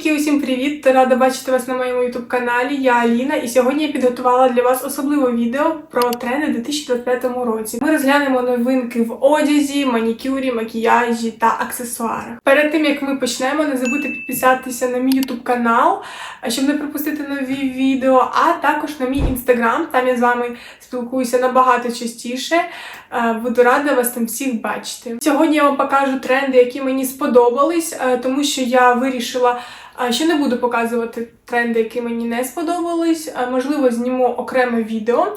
Котики, усім привіт! Рада бачити вас на моєму youtube каналі. Я Аліна, і сьогодні я підготувала для вас особливе відео про тренди у 2025 році. Ми розглянемо новинки в одязі, манікюрі, макіяжі та аксесуарах. Перед тим як ми почнемо, не забудьте підписатися на мій youtube канал, щоб не пропустити нові відео, а також на мій інстаграм. Там я з вами спілкуюся набагато частіше. Е, Буду рада вас там всіх бачити. Сьогодні я вам покажу тренди, які мені сподобались, е, тому що я вирішила, е, що не буду показувати тренди, які мені не сподобались. Можливо, зніму окреме відео.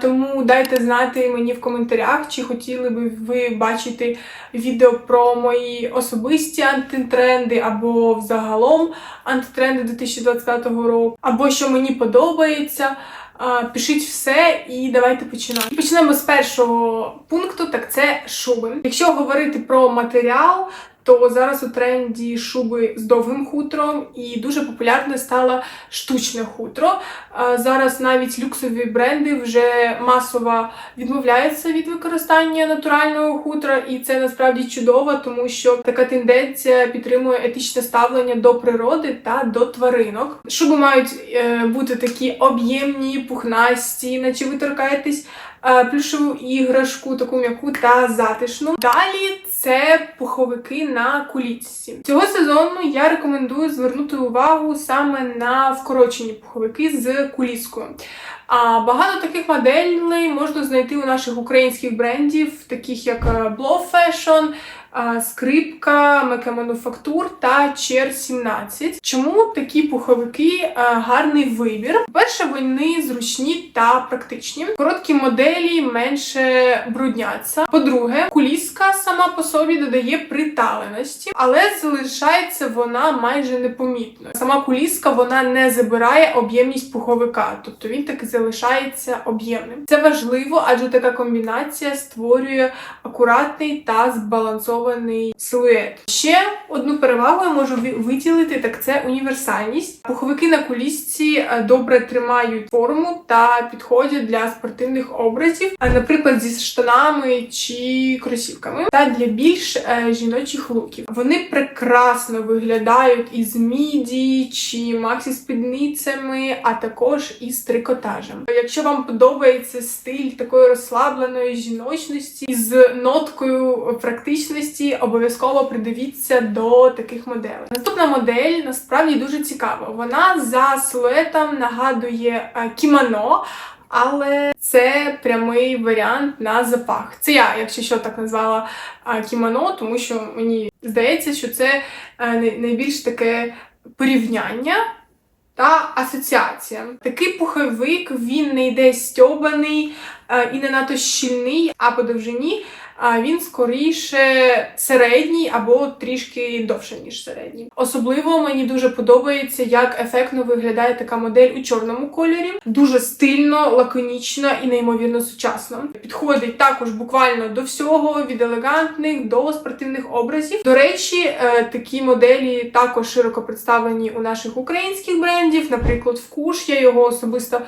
Тому дайте знати мені в коментарях, чи хотіли би ви бачити відео про мої особисті антитренди, або взагалом антитренди 2025 року, або що мені подобається. А, Пишіть все і давайте починати. Почнемо з першого пункту, так це шуби. Якщо говорити про матеріал, то зараз у тренді шуби з довгим хутром, і дуже популярне стало штучне хутро. Зараз навіть люксові бренди вже масово відмовляються від використання натурального хутра, і це насправді чудово, тому що така тенденція підтримує етичне ставлення до природи та до тваринок. Шуби мають е, бути такі об'ємні, пухнасті, наче ви торкаєтесь е, плюшову іграшку, таку м'яку та затишну. Далі це пуховики на кулічці. Цього сезону я рекомендую звернути увагу саме на вкорочені пуховики з куліскою. А багато таких моделей можна знайти у наших українських брендів, таких як е, Blow Fashion, е, Скрипка, Меке Мануфактур та Чер 17. Чому такі пуховики е, гарний вибір? По-перше, вони зручні та практичні. Короткі моделі менше брудняться. По-друге, куліска сама по собі додає приталеності, але залишається вона майже непомітно. Сама куліска вона не забирає об'ємність пуховика, тобто він таки залишається об'ємним. Це важливо, адже така комбінація створює акуратний та збалансований силует. Ще одну перевагу я можу виділити, так це універсальність. Пуховики на кулісці е, добре тримають форму та підходять для спортивних образів, а, наприклад, зі штанами чи кросівками, та для більш е, жіночих луків. Вони прекрасно виглядають із міді чи максі спідницями, а також із трикотажем. Якщо вам подобається стиль такої розслабленої жіночності з ноткою практичності, обов'язково придивіться до таких моделей. Наступна модель насправді дуже цікава. Вона за силуетом нагадує е, кімоно. Але це прямий варіант на запах. Це я, якщо що, так назвала а, кімоно, тому що мені здається, що це е, найбільш таке порівняння та асоціація. Такий пуховик він не йде стьобаний і не надто щільний, а по довжині він скоріше середній або трішки довше, ніж середній. Особливо мені дуже подобається, як ефектно виглядає така модель у чорному кольорі. Дуже стильно, лаконічно і неймовірно сучасно. Підходить також буквально до всього, від елегантних до спортивних образів. До речі, е, такі моделі також широко представлені у наших українських брендів. Наприклад, в Куш я його особисто е,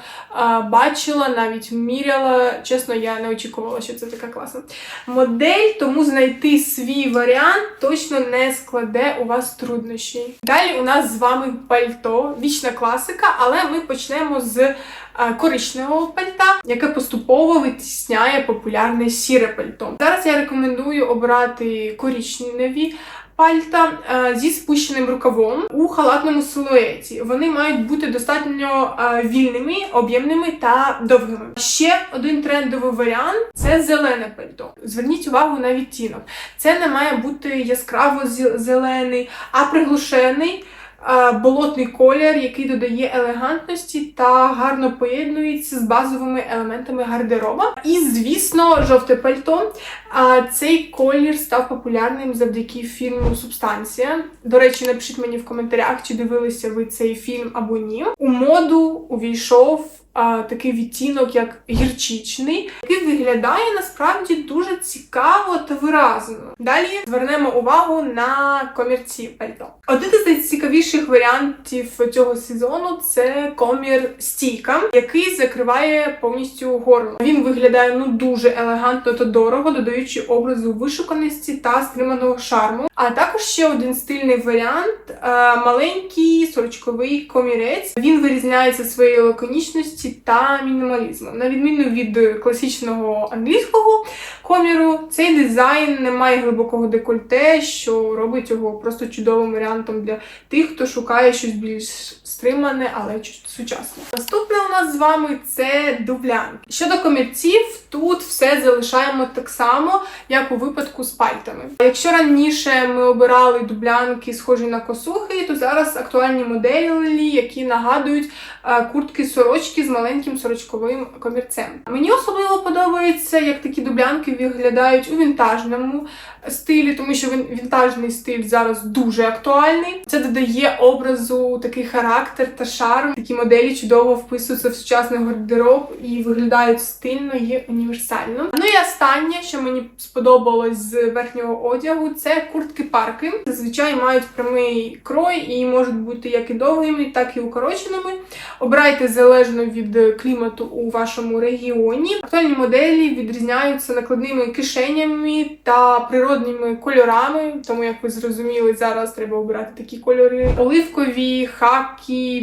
бачила, навіть міряла. Чесно, я не очікувала, що це така класна модель, тому знайти свій варіант точно не складе у вас труднощі. Далі у нас з вами пальто, вічна класика, але ми почнемо з е, коричневого пальта, яке поступово витісняє популярне сіре пальто. Зараз я рекомендую обрати коричневі пальта е, зі спущеним рукавом у халатному силуеті. Вони мають бути достатньо е, вільними, об'ємними та довгими. Ще один трендовий варіант це зелене пальто. Зверніть увагу на відтінок. Це не має бути яскраво зелений, а приглушений. Е, Болотний колір, який додає елегантності та гарно поєднується з базовими елементами гардероба. І, звісно, жовте пальто. Цей колір став популярним завдяки фільму Субстанція. До речі, напишіть мені в коментарях, чи дивилися ви цей фільм або ні. У моду увійшов а, такий відтінок, як гірчичний, який виглядає насправді дуже цікаво та виразно. Далі звернемо увагу на комірці пальто. Один із найцікавіших варіантів цього сезону це комір стійка, який закриває повністю горло. Він виглядає ну дуже елегантно та дорого, додаючи образу вишуканості та стриманого шарму. А також ще один стильний варіант маленький сорочковий комірець. Він вирізняється своєю лаконічності та мінімалізму. На відміну від класичного англійського коміру, цей дизайн не має глибокого декольте, що робить його просто чудовим варіантом для тих, хто шукає щось більш стримане, але чуть сучасне. Наступне у нас з вами це дублянки. Щодо комірців, тут все залишаємо так само, як у випадку з пальтами. Якщо раніше ми обирали дублянки, схожі на косухи, то зараз актуальні моделі, які нагадують е, куртки сорочки з маленьким сорочковим комірцем. Мені особливо подобається, як такі дублянки виглядають у вінтажному стилі, тому що вінтажний стиль зараз дуже актуальний. Це додає образу такий характер та шарм. Такі моделі чудово вписуються в сучасний гардероб і виглядають стильно і універсально. Ну і останнє, що мені сподобалось з верхнього одягу, це куртки парки. Зазвичай мають прямий крой і можуть бути як і довгими, так і укороченими. Обирайте залежно від клімату у вашому регіоні. Актуальні моделі відрізняються накладними кишенями та природними кольорами, тому як ви зрозуміли, зараз треба обирати такі кольори: оливкові, хакі,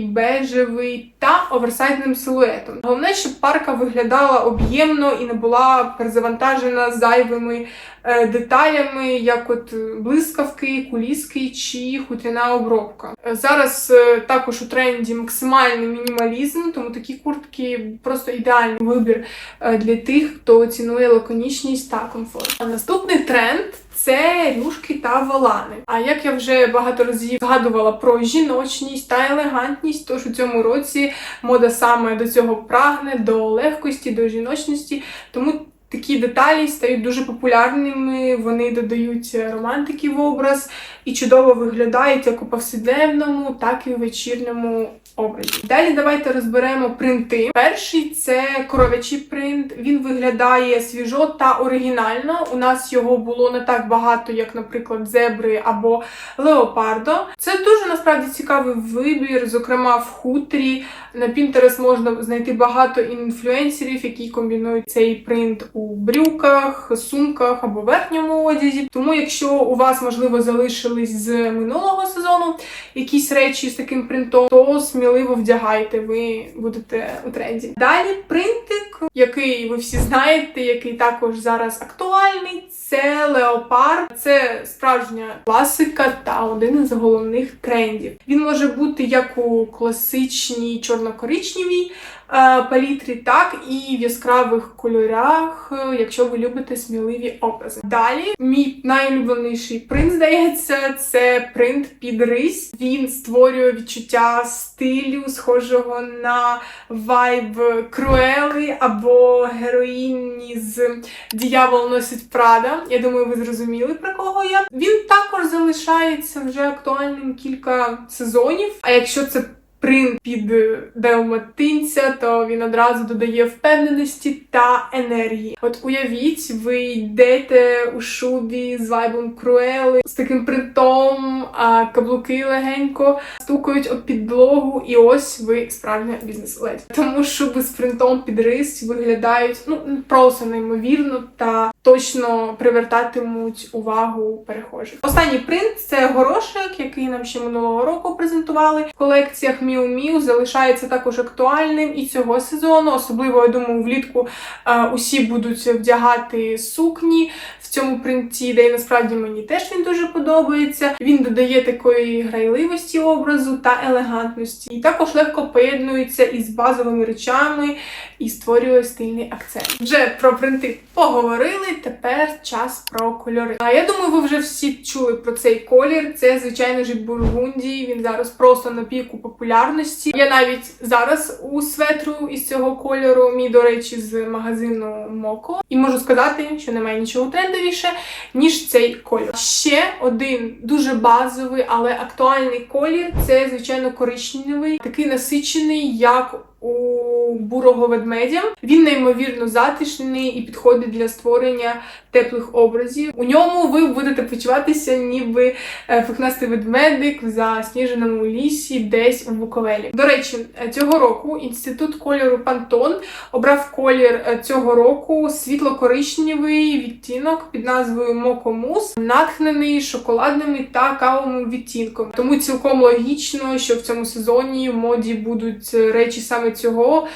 бежевий та оверсайзним силуетом. Головне, щоб парка виглядала об'ємно і не була перезавантажена зайвими е, деталями, як от блискавки, куліски чи хутряна обробка. Е, Зараз е, також у тренді максимальний мінімалізм, тому такі куртки просто ідеальний вибір е, для тих, хто цінує лаконічність та комфорт. А наступний тренд. Це рюшки та волани. А як я вже багато разів згадувала про жіночність та елегантність, тож у цьому році мода саме до цього прагне, до легкості, до жіночності. Тому такі деталі стають дуже популярними. Вони додають романтики в образ і чудово виглядають як у повсякденному, так і у вечірньому образі. Далі давайте розберемо принти. Перший це коров'ячий принт. Він виглядає свіжо та оригінально. У нас його було не так багато, як, наприклад, зебри або леопардо. Це дуже насправді цікавий вибір, зокрема в хутрі. На Pinterest можна знайти багато інфлюенсерів, які комбінують цей принт у брюках, сумках або верхньому одязі. Тому, якщо у вас, можливо, залишились з минулого сезону якісь речі з таким принтом, то сміливо вдягайте, ви будете у тренді. Далі принтик, який ви всі знаєте, який також зараз актуальний. Це леопард, це справжня класика та один із головних трендів. Він може бути як у класичній чорно-коричневій е, палітрі, так і в яскравих кольорах, якщо ви любите сміливі образи. Далі, мій найулюбленіший принт, здається, це принт під рись. Він створює відчуття стилю, схожого на вайб Круели або героїні з Діявол носить Прада. Я думаю, ви зрозуміли про кого я. Він також залишається вже актуальним кілька сезонів. А якщо це принт під далматинця, то він одразу додає впевненості та енергії. От уявіть, ви йдете у шубі з вайбом Круели, з таким принтом, а каблуки легенько стукають об підлогу, і ось ви справжня бізнес-леді. Тому шуби з принтом під рис виглядають ну просто неймовірно та точно привертатимуть увагу перехожих. Останній принт це горошек, який нам ще минулого року презентували в колекціях Miu Miu. Залишається також актуальним і цього сезону. Особливо я думаю, влітку е, усі будуть вдягати сукні в цьому принті, де і насправді мені теж він дуже подобається. Він додає такої грайливості образу та елегантності, і також легко поєднується із базовими речами і створює стильний акцент. Вже про принти поговорили. Тепер час про кольори. А я думаю, ви вже всі чули про цей колір. Це звичайно ж бургундій. Він зараз просто на піку популярності. Я навіть зараз у светру із цього кольору. Мій, до речі, з магазину Моко. І можу сказати, що немає нічого трендовіше, ніж цей колір. Ще один дуже базовий, але актуальний колір це, звичайно, коричневий, такий насичений, як у бурого ведмедя. Він неймовірно затишний і підходить для створення теплих образів. У ньому ви будете почуватися, ніби е, фехнастий ведмедик в засніженому лісі, десь у Буковелі. До речі, е, цього року інститут кольору Пантон обрав колір е, цього року світло-коричневий відтінок під назвою Мокомус, натхнений шоколадними та кавовим відтінком. Тому цілком логічно, що в цьому сезоні в моді будуть е, речі саме цього е,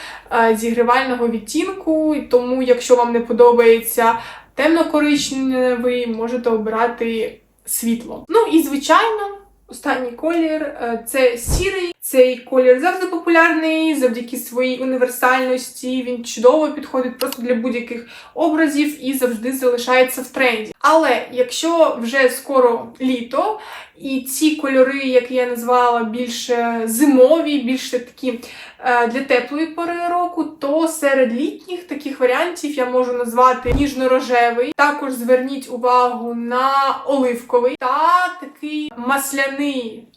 зігрівального відтінку. Тому, якщо вам не подобається темно-коричневий, можете обирати світло. Ну і звичайно. Останній колір е, це сірий. Цей колір завжди популярний завдяки своїй універсальності. Він чудово підходить просто для будь-яких образів і завжди залишається в тренді. Але якщо вже скоро літо, і ці кольори, які я назвала, більше зимові, більше такі е, для теплої пори року, то серед літніх таких варіантів я можу назвати ніжно-рожевий. Також зверніть увагу на оливковий та такий масляний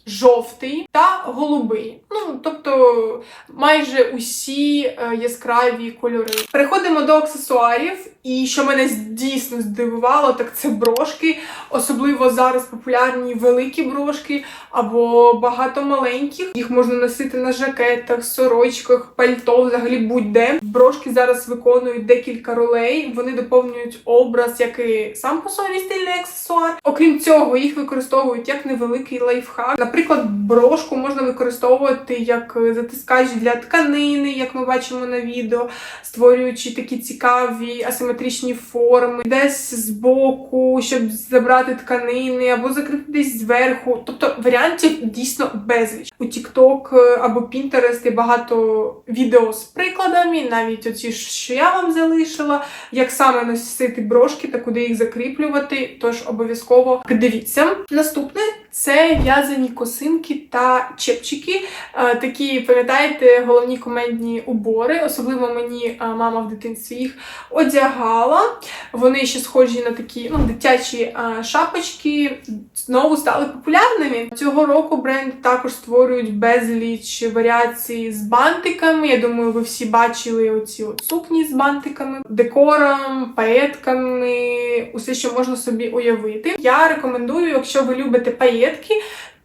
жовтий та голубий. Ну, тобто майже усі е, яскраві кольори. Переходимо до аксесуарів. І що мене дійсно здивувало, так це брошки. Особливо зараз популярні великі брошки або багато маленьких. Їх можна носити на жакетах, сорочках, пальто, взагалі будь-де. Брошки зараз виконують декілька ролей. Вони доповнюють образ, як і сам по собі стильний аксесуар. Окрім цього, їх використовують як невеликий лайфхак. Наприклад, брошку можна використовувати як затискач для тканини, як ми бачимо на відео, створюючи такі цікаві асиметричні форми, десь збоку, щоб забрати тканини, або закрити десь зверху. Тобто варіантів дійсно безліч. У TikTok або Pinterest є багато відео з прикладами, навіть оці, що я вам залишила, як саме носити брошки та куди їх закріплювати. Тож обов'язково придивіться. Наступне це в'язані косинки та чепчики. Е, Такі, пам'ятаєте, головні комедні убори. Особливо мені е, мама в дитинстві їх одягала. Вони ще схожі на такі ну, дитячі е, шапочки, знову стали популярними. Цього року бренд також створюють безліч варіацій з бантиками. Я думаю, ви всі бачили оці от сукні з бантиками, декором, паєтками, усе, що можна собі уявити. Я рекомендую, якщо ви любите паєтки,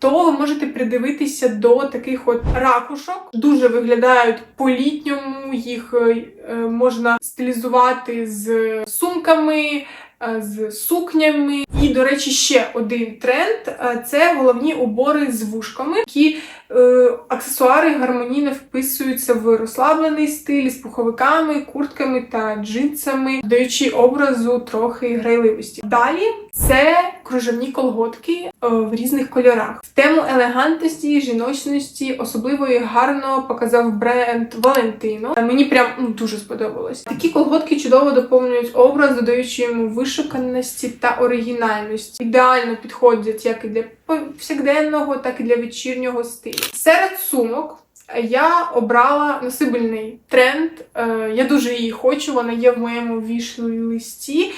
то ви можете придивитися до таких от ракушок. Дуже виглядають по-літньому, їх е, е, можна стилізувати з сумками. е, З сукнями. І, до речі, ще один тренд це головні убори з вушками, які е, аксесуари гармонійно вписуються в розслаблений стиль з пуховиками, куртками та джинсами, даючи образу трохи грайливості. Далі це кружевні колготки е, в різних кольорах. В тему елегантності, жіночності особливо їх гарно показав бренд. Е, Мені прям ну, дуже сподобалось. Такі колготки чудово доповнюють образ, додаючи йому вишуканості та оригінальності. Ідеально підходять як і для повсякденного, так і для вечірнього стилю. Серед сумок. Я обрала носибельний тренд. Е, Я дуже її хочу. Вона є в моєму вішлі-листі.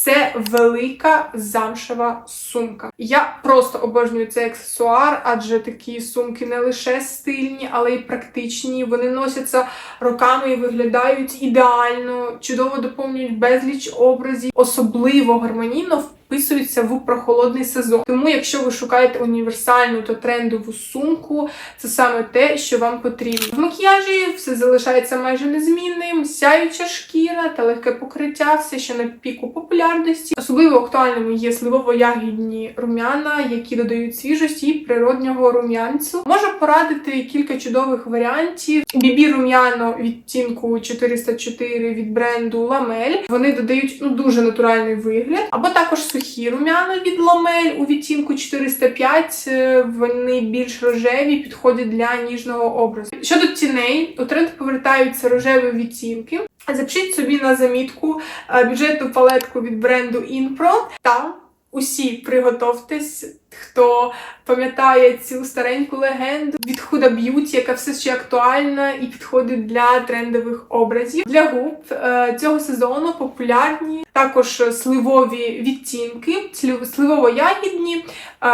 Це велика замшева сумка. Я просто обожнюю цей аксесуар, адже такі сумки не лише стильні, але й практичні. Вони носяться роками і виглядають ідеально, чудово доповнюють безліч образів, особливо гармонійно вписуються в прохолодний сезон. Тому, якщо ви шукаєте універсальну та трендову сумку, це саме те, що вам потрібно. В макіяжі все залишається майже незмінним, сяюча шкіра та легке покриття, все ще на піку популярності. Особливо актуальними є сливово-ягідні рум'яна, які додають свіжості і природнього рум'янцю. Можу порадити кілька чудових варіантів. Бібі рум'яно відтінку 404 від бренду Ламель. Вони додають ну дуже натуральний вигляд, або також сухі рум'яна від Ламель у відтінку 405. Е, Вони більш рожеві, підходять для ніжного образу. Щодо тіней, у тренд повертаються рожеві відтінки. Запишіть собі на замітку е, бюджетну палетку від бренду Inpro та Усі приготовтесь, хто пам'ятає цю стареньку легенду від Huda Beauty, яка все ще актуальна і підходить для трендових образів. Для губ е, цього сезону популярні також сливові відтінки, слив- сливово-ягідні, е,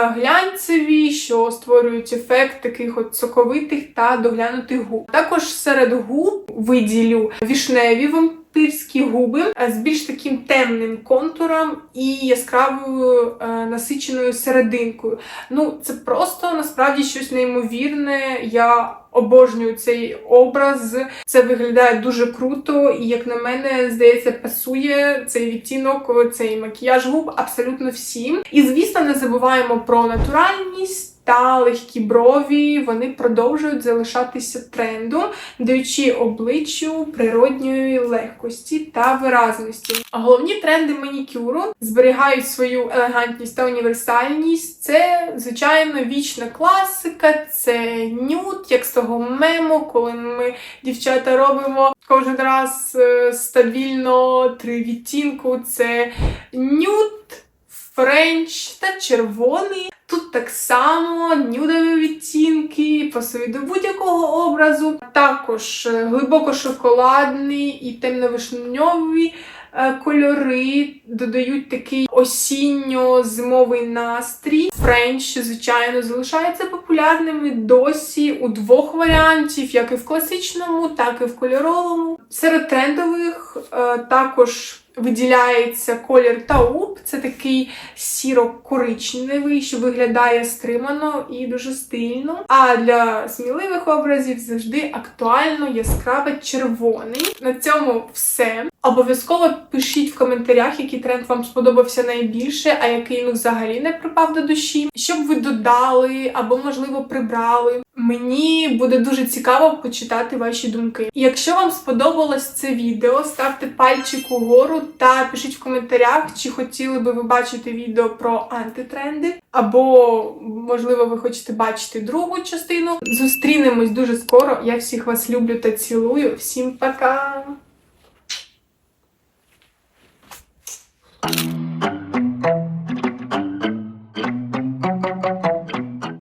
глянцеві, що створюють ефект таких от соковитих та доглянутих губ. Також серед губ виділю вішневі вампирські губи е, з більш таким темним контуром і яскравою е, насиченою серединкою. Ну, це просто насправді щось неймовірне. Я обожнюю цей образ. Це виглядає дуже круто, і як на мене, здається, пасує цей відтінок, цей макіяж губ абсолютно всім. І звісно, не забуваємо про натуральність. Та легкі брові вони продовжують залишатися трендом, даючи обличчю природньої легкості та виразності. А головні тренди манікюру зберігають свою елегантність та універсальність. Це, звичайно, вічна класика, це нюд, як з того мему, коли ми, дівчата, робимо кожен раз е, стабільно три відтінку. Це нюд, френч та червоний. Тут так само нюдові відтінки пасують до будь-якого образу. Також е, глибоко шоколадний і темно-вишньові е, кольори додають такий осінньо-зимовий настрій. Френч, звичайно, залишається популярним і досі у двох варіантів, як і в класичному, так і в кольоровому. Серед трендових е, також виділяється колір тауп. Це такий сіро-коричневий, що виглядає стримано і дуже стильно. А для сміливих образів завжди актуально яскраве червоний. На цьому все. Обов'язково пишіть в коментарях, який тренд вам сподобався найбільше, а який ну взагалі не припав до душі. Що б ви додали або, можливо, прибрали. Мені буде дуже цікаво почитати ваші думки. Якщо вам сподобалось це відео, ставте пальчик угору та пишіть в коментарях, чи хотіли би ви бачити відео про антитренди, або, можливо, ви хочете бачити другу частину. Зустрінемось дуже скоро. Я всіх вас люблю та цілую. Всім пока! you